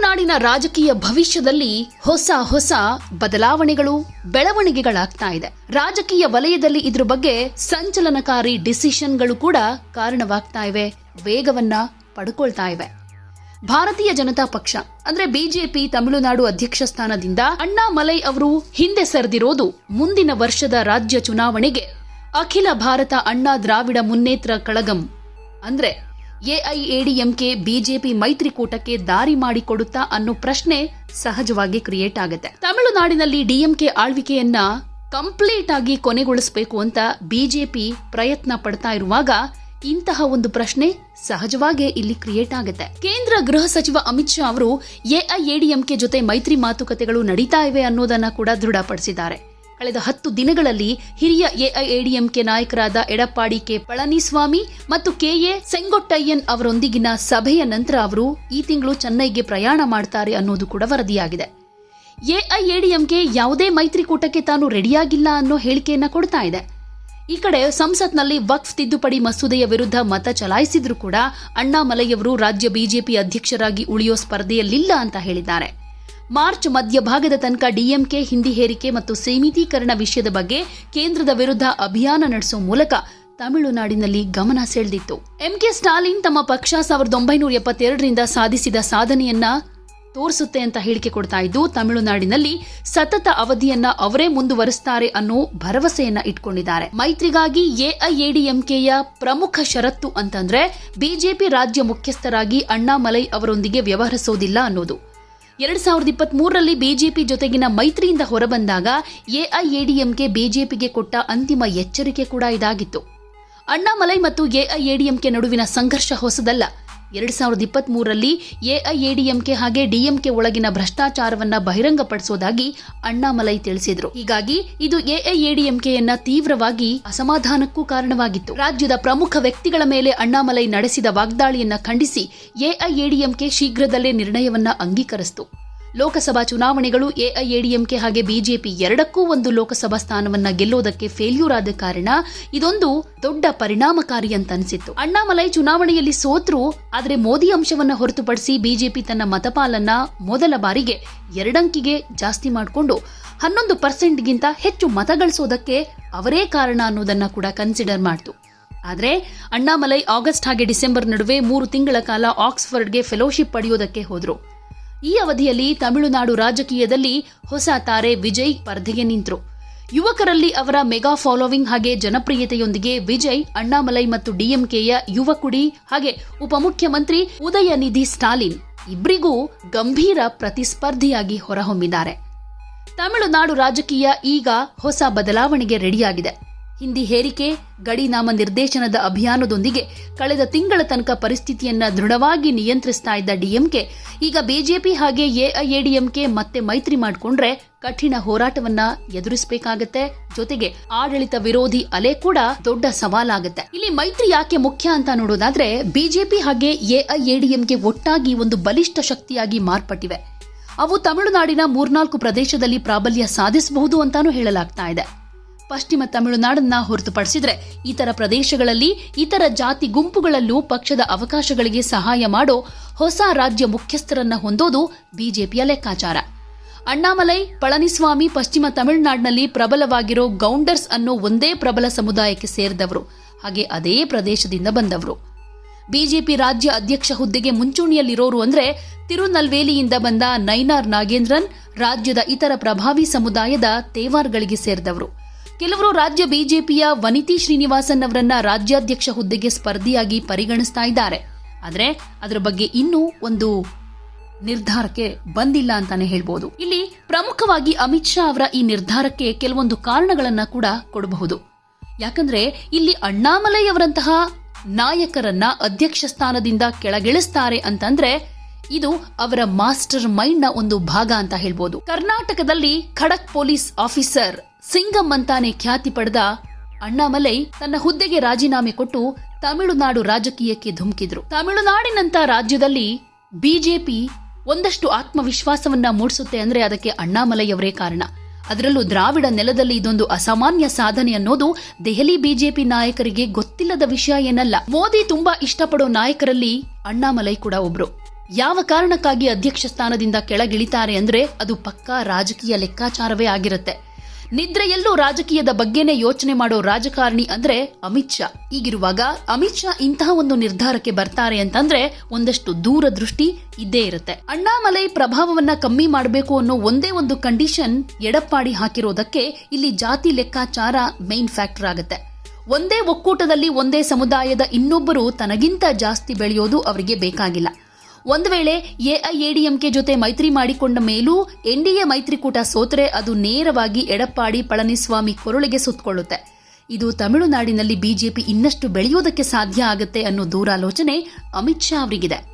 ತಮಿಳುನಾಡಿನ ರಾಜಕೀಯ ಭವಿಷ್ಯದಲ್ಲಿ ಹೊಸ ಹೊಸ ಬದಲಾವಣೆಗಳು, ಬೆಳವಣಿಗೆಗಳಾಗ್ತಾ ಇದೆ. ರಾಜಕೀಯ ವಲಯದಲ್ಲಿ ಇದ್ರ ಬಗ್ಗೆ ಸಂಚಲನಕಾರಿ ಡಿಸಿಷನ್ಗಳು ಕೂಡ ಕಾರಣವಾಗ್ತಾ ಇವೆ. ವೇಗವನ್ನ ಪಡ್ಕೊಳ್ತಾ ಇವೆ. ಭಾರತೀಯ ಜನತಾ ಪಕ್ಷ, ಅಂದ್ರೆ ಬಿಜೆಪಿ ತಮಿಳುನಾಡು ಅಧ್ಯಕ್ಷ ಸ್ಥಾನದಿಂದ ಅಣ್ಣಾಮಲೈ ಅವರು ಹಿಂದೆ ಸರಿದಿರೋದು ಮುಂದಿನ ವರ್ಷದ ರಾಜ್ಯ ಚುನಾವಣೆಗೆ. ಅಖಿಲ ಭಾರತ ಅಣ್ಣಾ ದ್ರಾವಿಡ ಮುನ್ನೇತ್ರ ಕಳಗಂ, ಅಂದ್ರೆ ಎಐಎಡಿಎಂಕೆ ಬಿಜೆಪಿ ಮೈತ್ರಿಕೂಟಕ್ಕೆ ದಾರಿ ಮಾಡಿಕೊಡುತ್ತಾ ಅನ್ನೋ ಪ್ರಶ್ನೆ ಸಹಜವಾಗಿ ಕ್ರಿಯೇಟ್ ಆಗುತ್ತೆ. ತಮಿಳುನಾಡಿನಲ್ಲಿ ಡಿಎಂಕೆ ಆಳ್ವಿಕೆಯನ್ನ ಕಂಪ್ಲೀಟ್ ಆಗಿ ಕೊನೆಗೊಳಿಸಬೇಕು ಅಂತ ಬಿಜೆಪಿ ಪ್ರಯತ್ನ ಪಡ್ತಾ ಇರುವಾಗ ಇಂತಹ ಒಂದು ಪ್ರಶ್ನೆ ಸಹಜವಾಗೇ ಇಲ್ಲಿ ಕ್ರಿಯೇಟ್ ಆಗುತ್ತೆ. ಕೇಂದ್ರ ಗೃಹ ಸಚಿವ ಅಮಿತ್ ಶಾ ಅವರು ಎಐಎಡಿಎಂಕೆ ಜೊತೆ ಮೈತ್ರಿ ಮಾತುಕತೆಗಳು ನಡೀತಾ ಇವೆ ಅನ್ನೋದನ್ನ ಕೂಡ ದೃಢಪಡಿಸಿದ್ದಾರೆ. ಕಳೆದ ಹತ್ತು ದಿನಗಳಲ್ಲಿ ಹಿರಿಯ ಎಐಎಡಿಎಂಕೆ ನಾಯಕರಾದ ಎಡಪ್ಪಾಡಿ ಕೆ ಪಳನಿಸ್ವಾಮಿ ಮತ್ತು ಕೆಎ ಸೆಂಗೊಟ್ಟಯ್ಯನ್ ಅವರೊಂದಿಗಿನ ಸಭೆಯ ನಂತರ ಅವರು ಈ ತಿಂಗಳು ಚೆನ್ನೈಗೆ ಪ್ರಯಾಣ ಮಾಡ್ತಾರೆ ಅನ್ನೋದು ಕೂಡ ವರದಿಯಾಗಿದೆ. ಎಐಎಡಿಎಂಕೆ ಯಾವುದೇ ಮೈತ್ರಿಕೂಟಕ್ಕೆ ತಾನು ರೆಡಿಯಾಗಿಲ್ಲ ಅನ್ನೋ ಹೇಳಿಕೆಯನ್ನ ಕೊಡ್ತಾ ಇದೆ. ಈ ಕಡೆ ಸಂಸತ್ನಲ್ಲಿ ವಕ್ಫ್ ತಿದ್ದುಪಡಿ ಮಸೂದೆಯ ವಿರುದ್ಧ ಮತ ಚಲಾಯಿಸಿದ್ರೂ ಕೂಡ ಅಣ್ಣಾಮಲೈಯವರು ರಾಜ್ಯ ಬಿಜೆಪಿ ಅಧ್ಯಕ್ಷರಾಗಿ ಉಳಿಯೋ ಸ್ಪರ್ಧೆಯಲ್ಲಿಲ್ಲ ಅಂತ ಹೇಳಿದ್ದಾರೆ. ಮಾರ್ಚ್ ಮಧ್ಯಭಾಗದ ತನಕ ಡಿಎಂಕೆ ಹಿಂದಿ ಹೇರಿಕೆ ಮತ್ತು ಸೀಮಿತೀಕರಣ ವಿಷಯದ ಬಗ್ಗೆ ಕೇಂದ್ರದ ವಿರುದ್ಧ ಅಭಿಯಾನ ನಡೆಸೋ ಮೂಲಕ ತಮಿಳುನಾಡಿನಲ್ಲಿ ಗಮನ ಸೆಳೆದಿತ್ತು. ಎಂಕೆ ಸ್ಟಾಲಿನ್ ತಮ್ಮ ಪಕ್ಷ ಸಾವಿರದ ಒಂಬೈನೂರ ಎಪ್ಪತ್ತೆರಡರಿಂದ ಸಾಧಿಸಿದ ಸಾಧನೆಯನ್ನ ತೋರಿಸುತ್ತೆ ಅಂತ ಹೇಳಿಕೆ ಕೊಡ್ತಾ ಇದ್ದು, ತಮಿಳುನಾಡಿನಲ್ಲಿ ಸತತ ಅವಧಿಯನ್ನ ಅವರೇ ಮುಂದುವರಿಸ್ತಾರೆ ಅನ್ನೋ ಭರವಸೆಯನ್ನ ಇಟ್ಕೊಂಡಿದ್ದಾರೆ. ಮೈತ್ರಿಗಾಗಿ ಎಐಎಡಿಎಂಕೆಯ ಪ್ರಮುಖ ಷರತ್ತು ಅಂತಂದ್ರೆ, ಬಿಜೆಪಿ ರಾಜ್ಯ ಮುಖ್ಯಸ್ಥರಾಗಿ ಅಣ್ಣಾಮಲೈ ಅವರೊಂದಿಗೆ ವ್ಯವಹರಿಸೋದಿಲ್ಲ ಅನ್ನೋದು. ಎರಡ್ ಸಾವಿರದ ಇಪ್ಪತ್ತ್ ಮೂರರಲ್ಲಿ ಬಿಜೆಪಿ ಜೊತೆಗಿನ ಮೈತ್ರಿಯಿಂದ ಹೊರಬಂದಾಗ ಎಐಎಡಿಎಂಕೆ ಬಿಜೆಪಿಗೆ ಕೊಟ್ಟ ಅಂತಿಮ ಎಚ್ಚರಿಕೆ ಕೂಡ ಇದಾಗಿತ್ತು. ಅಣ್ಣಾಮಲೈ ಮತ್ತು ಎಐಎಡಿಎಂಕೆ ನಡುವಿನ ಸಂಘರ್ಷ ಹೊಸದಲ್ಲ. ಎರಡ್ ಸಾವಿರದ ಇಪ್ಪತ್ತ್ ಮೂರರಲ್ಲಿ ಎಐಎಡಿಎಂಕೆ ಹಾಗೆ ಡಿಎಂಕೆ ಒಳಗಿನ ಭ್ರಷ್ಟಾಚಾರವನ್ನ ಬಹಿರಂಗಪಡಿಸೋದಾಗಿ ಅಣ್ಣಾಮಲೈ ತಿಳಿಸಿದ್ರು. ಹೀಗಾಗಿ ಇದು ಎಐಎಡಿಎಂಕೆಯನ್ನ ತೀವ್ರವಾಗಿ ಅಸಮಾಧಾನಕ್ಕೂ ಕಾರಣವಾಗಿತ್ತು. ರಾಜ್ಯದ ಪ್ರಮುಖ ವ್ಯಕ್ತಿಗಳ ಮೇಲೆ ಅಣ್ಣಾಮಲೈ ನಡೆಸಿದ ವಾಗ್ದಾಳಿಯನ್ನ ಖಂಡಿಸಿ ಎಐಎಡಿಎಂಕೆ ಶೀಘ್ರದಲ್ಲೇ ನಿರ್ಣಯವನ್ನ ಅಂಗೀಕರಿಸಿತು. ಲೋಕಸಭಾ ಚುನಾವಣೆಗಳು ಎಐಎಡಿಎಂಕೆ ಹಾಗೆ ಬಿಜೆಪಿ ಎರಡಕ್ಕೂ ಒಂದು ಲೋಕಸಭಾ ಸ್ಥಾನವನ್ನ ಗೆಲ್ಲೋದಕ್ಕೆ ಫೇಲ್ಯೂರ್ ಆದ ಕಾರಣ ಇದೊಂದು ದೊಡ್ಡ ಪರಿಣಾಮಕಾರಿ ಅಂತ ಅನಿಸಿತ್ತು. ಅಣ್ಣಾಮಲೈ ಚುನಾವಣೆಯಲ್ಲಿ ಸೋತ್ರು, ಆದರೆ ಮೋದಿ ಅಂಶವನ್ನ ಹೊರತುಪಡಿಸಿ ಬಿಜೆಪಿ ತನ್ನ ಮತಪಾಲನ್ನ ಮೊದಲ ಬಾರಿಗೆ ಎರಡಂಕಿಗೆ ಜಾಸ್ತಿ ಮಾಡಿಕೊಂಡು ಹನ್ನೊಂದು ಪರ್ಸೆಂಟ್ಗಿಂತ ಹೆಚ್ಚು ಮತ ಗಳಿಸೋದಕ್ಕೆ ಅವರೇ ಕಾರಣ ಅನ್ನೋದನ್ನ ಕೂಡ ಕನ್ಸಿಡರ್ ಮಾಡ್ತು. ಆದರೆ ಅಣ್ಣಾಮಲೈ ಆಗಸ್ಟ್ ಹಾಗೆ ಡಿಸೆಂಬರ್ ನಡುವೆ ಮೂರು ತಿಂಗಳ ಕಾಲ ಆಕ್ಸ್ಫರ್ಡ್ಗೆ ಫೆಲೋಶಿಪ್ ಪಡೆಯೋದಕ್ಕೆ ಹೋದ್ರು. ಈ ಅವಧಿಯಲ್ಲಿ ತಮಿಳುನಾಡು ರಾಜಕೀಯದಲ್ಲಿ ಹೊಸ ತಾರೆ ವಿಜಯ್ ಸ್ಪರ್ಧೆಗೆ ನಿಂತರು. ಯುವಕರಲ್ಲಿ ಅವರ ಮೆಗಾ ಫಾಲೋವಿಂಗ್ ಹಾಗೆ ಜನಪ್ರಿಯತೆಯೊಂದಿಗೆ ವಿಜಯ್, ಅಣ್ಣಾಮಲೈ ಮತ್ತು ಡಿಎಂಕೆಯ ಯುವಕುಡಿ ಹಾಗೆ ಉಪಮುಖ್ಯಮಂತ್ರಿ ಉದಯನಿಧಿ ಸ್ಟಾಲಿನ್ ಇಬ್ಬರಿಗೂ ಗಂಭೀರ ಪ್ರತಿಸ್ಪರ್ಧಿಯಾಗಿ ಹೊರಹೊಮ್ಮಿದ್ದಾರೆ. ತಮಿಳುನಾಡು ರಾಜಕೀಯ ಈಗ ಹೊಸ ಬದಲಾವಣೆಗೆ ರೆಡಿಯಾಗಿದೆ. ಹಿಂದಿ ಹೇರಿಕೆ ಗಡಿ ನಾಮ ನಿರ್ದೇಶನದ ಅಭಿಯಾನದೊಂದಿಗೆ ಕಳೆದ ತಿಂಗಳ ತನಕ ಪರಿಸ್ಥಿತಿಯನ್ನ ದೃಢವಾಗಿ ನಿಯಂತ್ರಿಸ್ತಾ ಇದ್ದ ಡಿಎಂಕೆ, ಈಗ ಬಿಜೆಪಿ ಹಾಗೆ ಎಐಎಡಿಎಂಕೆ ಮತ್ತೆ ಮೈತ್ರಿ ಮಾಡಿಕೊಂಡ್ರೆ ಕಠಿಣ ಹೋರಾಟವನ್ನ ಎದುರಿಸಬೇಕಾಗತ್ತೆ. ಜೊತೆಗೆ ಆಡಳಿತ ವಿರೋಧಿ ಅಲೆ ಕೂಡ ದೊಡ್ಡ ಸವಾಲಾಗುತ್ತೆ. ಇಲ್ಲಿ ಮೈತ್ರಿ ಯಾಕೆ ಮುಖ್ಯ ಅಂತ ನೋಡೋದಾದ್ರೆ, ಬಿಜೆಪಿ ಹಾಗೆ ಎಐಎಡಿಎಂಕೆ ಒಟ್ಟಾಗಿ ಒಂದು ಬಲಿಷ್ಠ ಶಕ್ತಿಯಾಗಿ ಮಾರ್ಪಟ್ಟಿವೆ. ಅವು ತಮಿಳುನಾಡಿನ ಮೂರ್ನಾಲ್ಕು ಪ್ರದೇಶದಲ್ಲಿ ಪ್ರಾಬಲ್ಯ ಸಾಧಿಸಬಹುದು ಅಂತಾನೂ ಹೇಳಲಾಗ್ತಾ ಇದೆ. ಪಶ್ಚಿಮ ತಮಿಳುನಾಡನ್ನ ಹೊರತುಪಡಿಸಿದ್ರೆ ಇತರ ಪ್ರದೇಶಗಳಲ್ಲಿ ಇತರ ಜಾತಿ ಗುಂಪುಗಳಲ್ಲೂ ಪಕ್ಷದ ಅವಕಾಶಗಳಿಗೆ ಸಹಾಯ ಮಾಡೋ ಹೊಸ ರಾಜ್ಯ ಮುಖ್ಯಸ್ಥರನ್ನ ಹೊಂದೋದು ಬಿಜೆಪಿಯ ಲೆಕ್ಕಾಚಾರ. ಅಣ್ಣಾಮಲೈ, ಪಳನಿಸ್ವಾಮಿ ಪಶ್ಚಿಮ ತಮಿಳುನಾಡಿನಲ್ಲಿ ಪ್ರಬಲವಾಗಿರೋ ಗೌಂಡರ್ಸ್ ಅನ್ನೋ ಒಂದೇ ಪ್ರಬಲ ಸಮುದಾಯಕ್ಕೆ ಸೇರಿದವರು. ಹಾಗೆ ಅದೇ ಪ್ರದೇಶದಿಂದ ಬಂದವರು. ಬಿಜೆಪಿ ರಾಜ್ಯ ಅಧ್ಯಕ್ಷ ಹುದ್ದೆಗೆ ಮುಂಚೂಣಿಯಲ್ಲಿರೋರು ಅಂದ್ರೆ ತಿರುನಲ್ವೇಲಿಯಿಂದ ಬಂದ ನೈನಾರ್ ನಾಗೇಂದ್ರನ್, ರಾಜ್ಯದ ಇತರ ಪ್ರಭಾವಿ ಸಮುದಾಯದ ತೇವಾರ್ಗಳಿಗೆ ಸೇರಿದವರು. ಕೆಲವರು ರಾಜ್ಯ ಬಿಜೆಪಿಯ ವನಿತಿ ಶ್ರೀನಿವಾಸನ್ ಅವರನ್ನ ರಾಜ್ಯಾಧ್ಯಕ್ಷ ಹುದ್ದೆಗೆ ಸ್ಪರ್ಧಿಯಾಗಿ ಪರಿಗಣಿಸ್ತಾ ಇದ್ದಾರೆ. ಆದರೆ ಅದರ ಬಗ್ಗೆ ಇನ್ನೂ ಒಂದು ನಿರ್ಧಾರಕ್ಕೆ ಬಂದಿಲ್ಲ ಅಂತಾನೆ ಹೇಳ್ಬೋದು. ಇಲ್ಲಿ ಪ್ರಮುಖವಾಗಿ ಅಮಿತ್ ಶಾ ಅವರ ಈ ನಿರ್ಧಾರಕ್ಕೆ ಕೆಲವೊಂದು ಕಾರಣಗಳನ್ನ ಕೂಡ ಕೊಡಬಹುದು. ಯಾಕಂದ್ರೆ ಇಲ್ಲಿ ಅಣ್ಣಾಮಲೈ ಅವರಂತಹ ನಾಯಕರನ್ನ ಅಧ್ಯಕ್ಷ ಸ್ಥಾನದಿಂದ ಕೆಳಗಿಳಿಸ್ತಾರೆ ಅಂತಂದ್ರೆ ಇದು ಅವರ ಮಾಸ್ಟರ್ ಮೈಂಡ್ನ ಒಂದು ಭಾಗ ಅಂತ ಹೇಳ್ಬೋದು. ಕರ್ನಾಟಕದಲ್ಲಿ ಖಡಕ್ ಪೊಲೀಸ್ ಆಫೀಸರ್ ಸಿಂಗಂ ಅಂತಾನೆ ಖ್ಯಾತಿ ಪಡೆದ ಅಣ್ಣಾಮಲೈ ತನ್ನ ಹುದ್ದೆಗೆ ರಾಜೀನಾಮೆ ಕೊಟ್ಟು ತಮಿಳುನಾಡು ರಾಜಕೀಯಕ್ಕೆ ಧುಮುಕಿದ್ರು. ತಮಿಳುನಾಡಿನಂತ ರಾಜ್ಯದಲ್ಲಿ ಬಿಜೆಪಿ ಒಂದಷ್ಟು ಆತ್ಮವಿಶ್ವಾಸವನ್ನ ಮೂಡಿಸುತ್ತೆ ಅಂದ್ರೆ ಅದಕ್ಕೆ ಅಣ್ಣಾಮಲೈ ಅವರೇ ಕಾರಣ. ಅದರಲ್ಲೂ ದ್ರಾವಿಡ ನೆಲದಲ್ಲಿ ಇದೊಂದು ಅಸಾಮಾನ್ಯ ಸಾಧನೆ ಅನ್ನೋದು ದೆಹಲಿ ಬಿಜೆಪಿ ನಾಯಕರಿಗೆ ಗೊತ್ತಿಲ್ಲದ ವಿಷಯ ಏನಲ್ಲ. ಮೋದಿ ತುಂಬಾ ಇಷ್ಟಪಡೋ ನಾಯಕರಲ್ಲಿ ಅಣ್ಣಾಮಲೈ ಕೂಡ ಒಬ್ರು. ಯಾವ ಕಾರಣಕ್ಕಾಗಿ ಅಧ್ಯಕ್ಷ ಸ್ಥಾನದಿಂದ ಕೆಳಗಿಳಿತಾರೆ ಅಂದ್ರೆ ಅದು ಪಕ್ಕಾ ರಾಜಕೀಯ ಲೆಕ್ಕಾಚಾರವೇ ಆಗಿರುತ್ತೆ. ನಿದ್ರೆಯಲ್ಲೂ ರಾಜಕೀಯದ ಬಗ್ಗೆನೇ ಯೋಚನೆ ಮಾಡೋ ರಾಜಕಾರಣಿ ಅಂದ್ರೆ ಅಮಿತ್ ಶಾ. ಈಗಿರುವಾಗ ಅಮಿತ್ ಶಾ ಇಂತಹ ಒಂದು ನಿರ್ಧಾರಕ್ಕೆ ಬರ್ತಾರೆ ಅಂತಂದ್ರೆ ಒಂದಷ್ಟು ದೂರದೃಷ್ಟಿ ಇದ್ದೇ ಇರುತ್ತೆ. ಅಣ್ಣಾಮಲೈ ಪ್ರಭಾವವನ್ನ ಕಮ್ಮಿ ಮಾಡಬೇಕು ಅನ್ನೋ ಒಂದೇ ಒಂದು ಕಂಡೀಷನ್ ಎಡಪ್ಪಾಡಿ ಹಾಕಿರೋದಕ್ಕೆ ಇಲ್ಲಿ ಜಾತಿ ಲೆಕ್ಕಾಚಾರ ಮೈನ್ ಫ್ಯಾಕ್ಟರ್ ಆಗುತ್ತೆ. ಒಂದೇ ಒಕ್ಕೂಟದಲ್ಲಿ ಒಂದೇ ಸಮುದಾಯದ ಇನ್ನೊಬ್ಬರು ತನಗಿಂತ ಜಾಸ್ತಿ ಬೆಳೆಯೋದು ಅವರಿಗೆ ಬೇಕಾಗಿಲ್ಲ. ಒಂದು ವೇಳೆ ಎಐಎಡಿಎಂಕೆ ಜೊತೆ ಮೈತ್ರಿ ಮಾಡಿಕೊಂಡ ಮೇಲೂ ಎನ್ಡಿಎ ಮೈತ್ರಿಕೂಟ ಸೋತರೆ ಅದು ನೇರವಾಗಿ ಎಡಪ್ಪಾಡಿ ಪಳನಿಸ್ವಾಮಿ ಕೊರಳಿಗೆ ಸುತ್ತಕೊಳ್ಳುತ್ತೆ ಇದು ತಮಿಳುನಾಡಿನಲ್ಲಿ ಬಿಜೆಪಿ ಇನ್ನಷ್ಟು ಬೆಳೆಯುವುದಕ್ಕೆ ಸಾಧ್ಯ ಆಗುತ್ತೆ ಅನ್ನೋ ದೂರಾಲೋಚನೆ ಅಮಿತ್ ಶಾ ಅವರಿಗಿದೆ.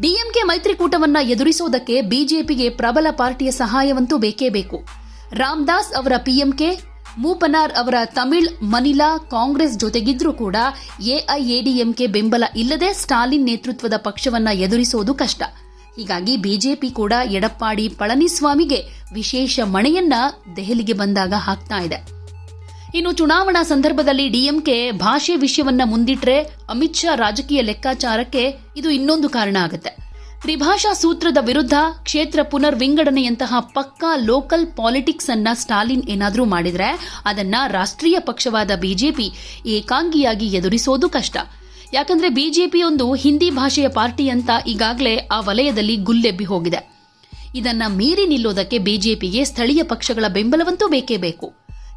ಡಿಎಂಕೆ ಮೈತ್ರಿಕೂಟವನ್ನ ಎದುರಿಸೋದಕ್ಕೆ ಬಿಜೆಪಿಗೆ ಪ್ರಬಲ ಪಾರ್ಟಿಯ ಸಹಾಯವಂತೂ ಬೇಕೇ ಬೇಕು. ರಾಮದಾಸ್ ಅವರ ಪಿಎಂಕೆ ಮೂಪನಾರ್ ಅವರ ತಮಿಳ್ ಮನಿಲಾ ಕಾಂಗ್ರೆಸ್ ಜೊತೆಗಿದ್ರೂ ಕೂಡ ಎಐಎಡಿಎಂಕೆ ಬೆಂಬಲ ಇಲ್ಲದೆ ಸ್ಟಾಲಿನ್ ನೇತೃತ್ವದ ಪಕ್ಷವನ್ನ ಎದುರಿಸೋದು ಕಷ್ಟ. ಹೀಗಾಗಿ ಬಿಜೆಪಿ ಕೂಡ ಎಡಪ್ಪಾಡಿ ಪಳನಿಸ್ವಾಮಿಗೆ ವಿಶೇಷ ಮಣೆಯನ್ನ ದೆಹಲಿಗೆ ಬಂದಾಗ ಹಾಕ್ತಾ ಇದೆ. ಇನ್ನು ಚುನಾವಣಾ ಸಂದರ್ಭದಲ್ಲಿ ಡಿಎಂಕೆ ಭಾಷೆ ವಿಷಯವನ್ನ ಮುಂದಿಟ್ರೆ ಅಮಿತ್ ಶಾ ರಾಜಕೀಯ ಲೆಕ್ಕಾಚಾರಕ್ಕೆ ಇದು ಇನ್ನೊಂದು ಕಾರಣ ಆಗುತ್ತೆ. ತ್ರಿಭಾಷಾ ಸೂತ್ರದ ವಿರುದ್ಧ ಕ್ಷೇತ್ರ ಪುನರ್ ವಿಂಗಡಣೆಯಂತಹ ಪಕ್ಕಾ ಲೋಕಲ್ ಪಾಲಿಟಿಕ್ಸ್ ಅನ್ನ ಸ್ಟಾಲಿನ್ ಏನಾದರೂ ಮಾಡಿದ್ರೆ ಅದನ್ನ ರಾಷ್ಟ್ರೀಯ ಪಕ್ಷವಾದ ಬಿಜೆಪಿ ಏಕಾಂಗಿಯಾಗಿ ಎದುರಿಸೋದು ಕಷ್ಟ. ಯಾಕಂದ್ರೆ ಬಿಜೆಪಿ ಒಂದು ಹಿಂದಿ ಭಾಷೆಯ ಪಾರ್ಟಿ ಅಂತ ಈಗಾಗಲೇ ಆ ವಲಯದಲ್ಲಿ ಗುಲ್ಲೆಬ್ಬಿ ಹೋಗಿದೆ. ಇದನ್ನ ಮೀರಿ ನಿಲ್ಲೋದಕ್ಕೆ ಬಿಜೆಪಿಗೆ ಸ್ಥಳೀಯ ಪಕ್ಷಗಳ ಬೆಂಬಲವಂತೂ ಬೇಕೇ ಬೇಕು.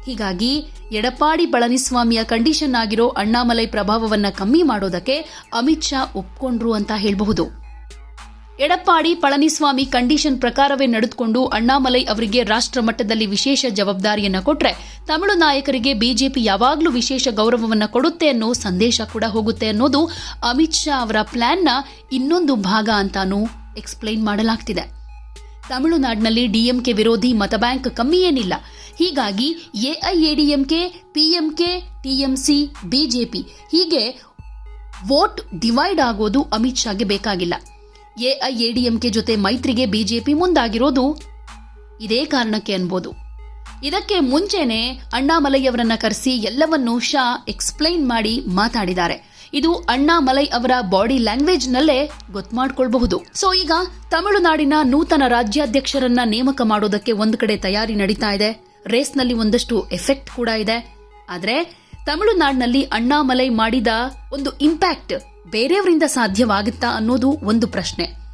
ಹೀಗಾಗಿ ಎಡಪಾಡಿ ಪಳನಿಸ್ವಾಮಿಯ ಕಂಡೀಷನ್ ಆಗಿರೋ ಅಣ್ಣಾಮಲೈ ಪ್ರಭಾವವನ್ನ ಕಮ್ಮಿ ಮಾಡೋದಕ್ಕೆ ಅಮಿತ್ ಶಾ ಒಪ್ಕೊಂಡ್ರು ಅಂತ ಹೇಳಬಹುದು. ಎಡಪ್ಪಾಡಿ ಪಳನಿಸ್ವಾಮಿ ಕಂಡೀಷನ್ ಪ್ರಕಾರವೇ ನಡೆದುಕೊಂಡು ಅಣ್ಣಾಮಲೈ ಅವರಿಗೆ ರಾಷ್ಟ್ರ ಮಟ್ಟದಲ್ಲಿ ವಿಶೇಷ ಜವಾಬ್ದಾರಿಯನ್ನು ಕೊಟ್ರೆ ತಮಿಳು ನಾಯಕರಿಗೆ ಬಿಜೆಪಿ ಯಾವಾಗಲೂ ವಿಶೇಷ ಗೌರವವನ್ನು ಕೊಡುತ್ತೆ ಅನ್ನೋ ಸಂದೇಶ ಕೂಡ ಹೋಗುತ್ತೆ ಅನ್ನೋದು ಅಮಿತ್ ಶಾ ಅವರ ಪ್ಲಾನ್ನ ಇನ್ನೊಂದು ಭಾಗ ಅಂತಾನೂ ಎಕ್ಸ್ಪ್ಲೈನ್ ಮಾಡಲಾಗ್ತಿದೆ. ತಮಿಳುನಾಡಿನಲ್ಲಿ ಡಿಎಂಕೆ ವಿರೋಧಿ ಮತಬ್ಯಾಂಕ್ ಕಮ್ಮಿ ಏನಿಲ್ಲ. ಹೀಗಾಗಿ ಎಐಎಡಿಎಂಕೆ ಪಿಎಂಕೆ, ಟಿಎಂಸಿ, ಬಿಜೆಪಿ ಹೀಗೆ ವೋಟ್ ಡಿವೈಡ್ ಆಗೋದು ಅಮಿತ್ ಶಾಗೆ ಬೇಕಾಗಿಲ್ಲ. ಎಐಎಡಿಎಂಕೆ ಜೊತೆ ಮೈತ್ರಿಗೆ ಬಿಜೆಪಿ ಮುಂದಾಗಿರೋದು ಇದೇ ಕಾರಣಕ್ಕೆ ಅನ್ಬೋದು. ಇದಕ್ಕೆ ಮುಂಚೆನೆ ಅಣ್ಣಾಮಲೈಯವರನ್ನ ಕರೆಸಿ ಎಲ್ಲವನ್ನೂ ಶಾ ಎಕ್ಸ್ಪ್ಲೈನ್ ಮಾಡಿ ಮಾತಾಡಿದ್ದಾರೆ. ಇದು ಅಣ್ಣಾಮಲೈ ಅವರ ಬಾಡಿ ಲ್ಯಾಂಗ್ವೇಜ್ ನಲ್ಲೇ ಗೊತ್ಮಾಡ್ಕೊಳ್ಬಹುದು ಸೊ ಈಗ ತಮಿಳುನಾಡಿನ ನೂತನ ರಾಜ್ಯಾಧ್ಯಕ್ಷರನ್ನ ನೇಮಕ ಮಾಡೋದಕ್ಕೆ ಒಂದು ಕಡೆ ತಯಾರಿ ನಡೀತಾ ಇದೆ. ರೇಸ್ನಲ್ಲಿ ಒಂದಷ್ಟು ಎಫೆಕ್ಟ್ ಕೂಡ ಇದೆ. ಆದರೆ ತಮಿಳುನಾಡಿನಲ್ಲಿ ಅಣ್ಣಾಮಲೈ ಮಾಡಿದ ಒಂದು ಇಂಪ್ಯಾಕ್ಟ್ ಬೇರೆಯವರಿಂದ ಸಾಧ್ಯವಾಗುತ್ತಾ ಅನ್ನೋದು ಒಂದು ಪ್ರಶ್ನೆ.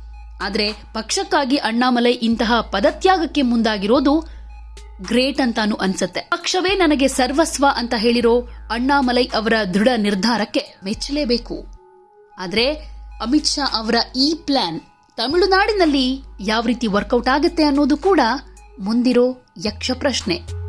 ಆದರೆ ಪಕ್ಷಕ್ಕಾಗಿ ಅಣ್ಣಾಮಲೈ ಇಂತಹ ಪದತ್ಯಾಗಕ್ಕೆ ಮುಂದಾಗಿರೋದು ಗ್ರೇಟ್ ಅಂತಾನು ಅನ್ಸುತ್ತೆ. ಪಕ್ಷವೇ ನನಗೆ ಸರ್ವಸ್ವ ಅಂತ ಹೇಳಿರೋ ಅಣ್ಣಾಮಲೈ ಅವರ ದೃಢ ನಿರ್ಧಾರಕ್ಕೆ ಮೆಚ್ಚಲೇಬೇಕು. ಆದ್ರೆ ಅಮಿತ್ ಶಾ ಅವರ ಈ ಪ್ಲಾನ್ ತಮಿಳುನಾಡಿನಲ್ಲಿ ಯಾವ ರೀತಿ ವರ್ಕೌಟ್ ಆಗುತ್ತೆ ಅನ್ನೋದು ಕೂಡ ಮುಂದಿರೋ ಯಕ್ಷ ಪ್ರಶ್ನೆ